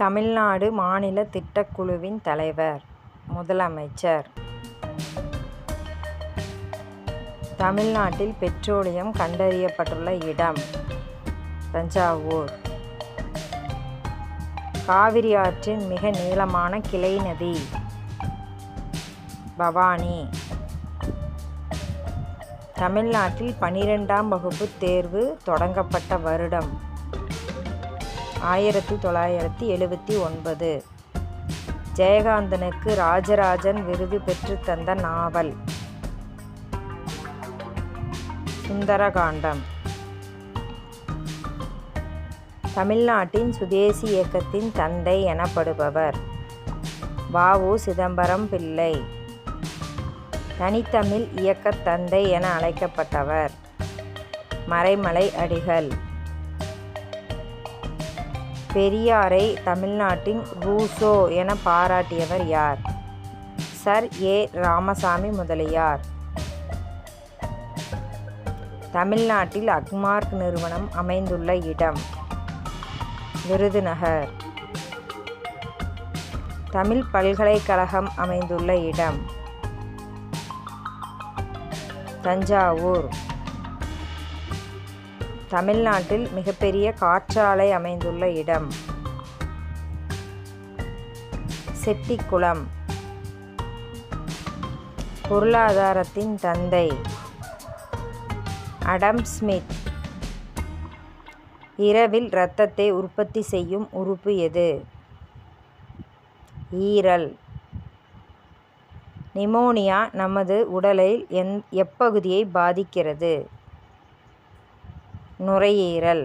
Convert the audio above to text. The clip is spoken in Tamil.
தமிழ்நாடு மாநில திட்டக்குழுவின் தலைவர் முதலமைச்சர். தமிழ்நாட்டில் பெட்ரோலியம் கண்டறியப்பட்டுள்ள இடம் தஞ்சாவூர். காவிரி ஆற்றின் மிக நீளமான கிளை நதி பவானி. தமிழ்நாட்டில் பனிரெண்டாம் வகுப்பு தேர்வு தொடங்கப்பட்ட வருடம் ஆயிரத்தி தொள்ளாயிரத்தி எழுபத்தி ஒன்பது. ஜெயகாந்தனுக்கு ராஜராஜன் விருது பெற்றுத்தந்த நாவல் சுந்தரகாண்டம். தமிழ்நாட்டின் சுதேசி இயக்கத்தின் தந்தை எனப்படுபவர் வாவு உ. சிதம்பரம் பிள்ளை. தனித்தமிழ் இயக்கத் தந்தை என அழைக்கப்பட்டவர் மறைமலை அடிகள். பெரியாரை தமிழ்நாட்டின் ரூசோ என பாராட்டியவர் யார்? சர். ஏ. ராமசாமி முதலியார். தமிழ்நாட்டில் அக்மார்க் நிறுவனம் அமைந்துள்ள இடம் விருதுநகர். தமிழ் பல்கலைக்கழகம் அமைந்துள்ள இடம் தஞ்சாவூர். தமிழ்நாட்டில் மிகப்பெரிய காற்றாலை அமைந்துள்ள இடம் செட்டிக்குளம். பொருளாதாரத்தின் தந்தை அடம் ஸ்மித். இரவில் இரத்தத்தை உற்பத்தி செய்யும் உறுப்பு எது? ஈரல். நிமோனியா நமது உடலில் எந் எப்பகுதியை பாதிக்கிறது? நுரையீரல்.